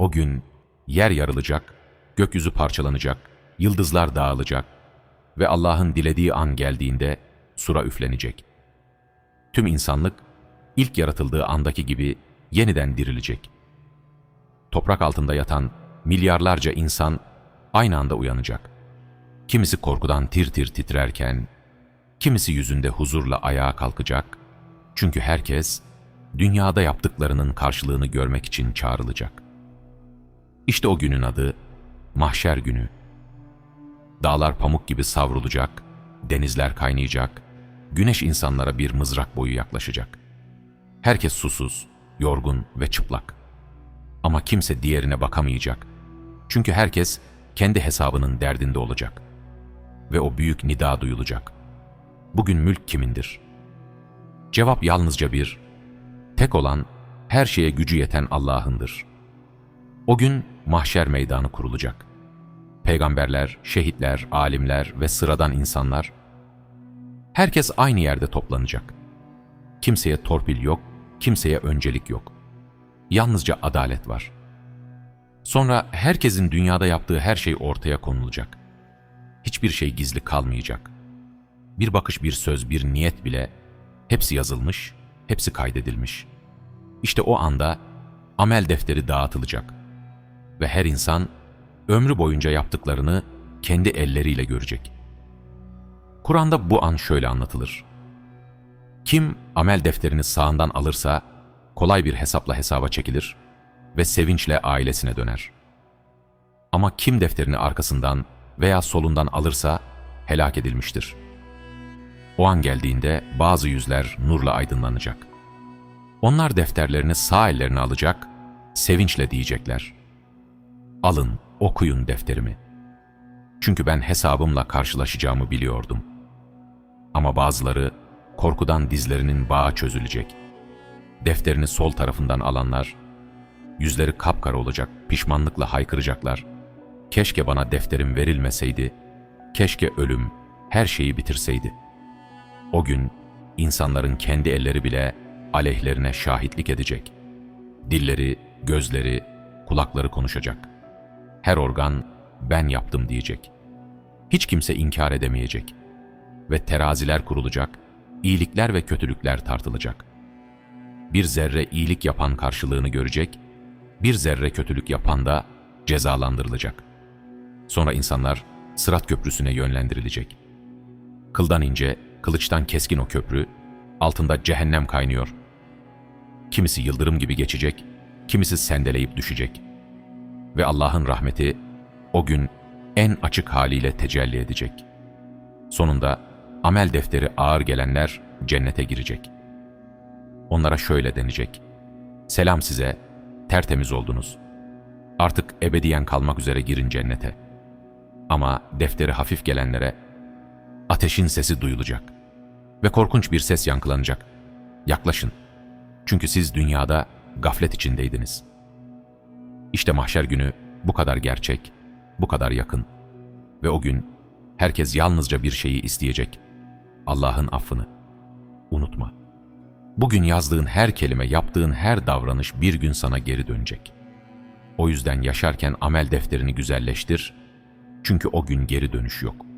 O gün yer yarılacak, gökyüzü parçalanacak, yıldızlar dağılacak ve Allah'ın dilediği an geldiğinde sura üflenecek. Tüm insanlık ilk yaratıldığı andaki gibi yeniden dirilecek. Toprak altında yatan milyarlarca insan aynı anda uyanacak. Kimisi korkudan tir tir titrerken, kimisi yüzünde huzurla ayağa kalkacak. Çünkü herkes dünyada yaptıklarının karşılığını görmek için çağrılacak. İşte o günün adı Mahşer Günü. Dağlar pamuk gibi savrulacak, denizler kaynayacak, güneş insanlara bir mızrak boyu yaklaşacak. Herkes susuz, yorgun ve çıplak. Ama kimse diğerine bakamayacak. Çünkü herkes kendi hesabının derdinde olacak. Ve o büyük nida duyulacak. Bugün mülk kimindir? Cevap yalnızca bir, tek olan, her şeye gücü yeten Allah'ındır. O gün mahşer meydanı kurulacak. Peygamberler, şehitler, alimler ve sıradan insanlar, herkes aynı yerde toplanacak. Kimseye torpil yok, kimseye öncelik yok. Yalnızca adalet var. Sonra herkesin dünyada yaptığı her şey ortaya konulacak. Hiçbir şey gizli kalmayacak. Bir bakış, bir söz, bir niyet bile hepsi yazılmış, hepsi kaydedilmiş. İşte o anda amel defteri dağıtılacak ve her insan ömrü boyunca yaptıklarını kendi elleriyle görecek. Kur'an'da bu an şöyle anlatılır. Kim amel defterini sağından alırsa kolay bir hesapla hesaba çekilir ve sevinçle ailesine döner. Ama kim defterini arkasından veya solundan alırsa helak edilmiştir. O an geldiğinde bazı yüzler nurla aydınlanacak. Onlar defterlerini sağ ellerine alacak, sevinçle diyecekler. Alın, okuyun defterimi. Çünkü ben hesabımla karşılaşacağımı biliyordum. Ama bazıları korkudan dizlerinin bağı çözülecek. Defterini sol tarafından alanlar, yüzleri kapkara olacak, pişmanlıkla haykıracaklar. Keşke bana defterim verilmeseydi, keşke ölüm her şeyi bitirseydi. O gün insanların kendi elleri bile aleyhlerine şahitlik edecek. Dilleri, gözleri, kulakları konuşacak. Her organ ben yaptım diyecek. Hiç kimse inkar edemeyecek. Ve teraziler kurulacak, iyilikler ve kötülükler tartılacak. Bir zerre iyilik yapan karşılığını görecek, bir zerre kötülük yapan da cezalandırılacak. Sonra insanlar Sırat Köprüsü'ne yönlendirilecek. Kıldan ince, kılıçtan keskin o köprü, altında cehennem kaynıyor. Kimisi yıldırım gibi geçecek, kimisi sendeleyip düşecek. Ve Allah'ın rahmeti o gün en açık haliyle tecelli edecek. Sonunda amel defteri ağır gelenler cennete girecek. Onlara şöyle denecek. Selam size, tertemiz oldunuz. Artık ebediyen kalmak üzere girin cennete. Ama defteri hafif gelenlere ateşin sesi duyulacak ve korkunç bir ses yankılanacak. Yaklaşın. Çünkü siz dünyada gaflet içindeydiniz. İşte mahşer günü bu kadar gerçek, bu kadar yakın. Ve o gün herkes yalnızca bir şeyi isteyecek. Allah'ın affını. Unutma. Bugün yazdığın her kelime, yaptığın her davranış bir gün sana geri dönecek. O yüzden yaşarken amel defterini güzelleştir. Çünkü o gün geri dönüş yok.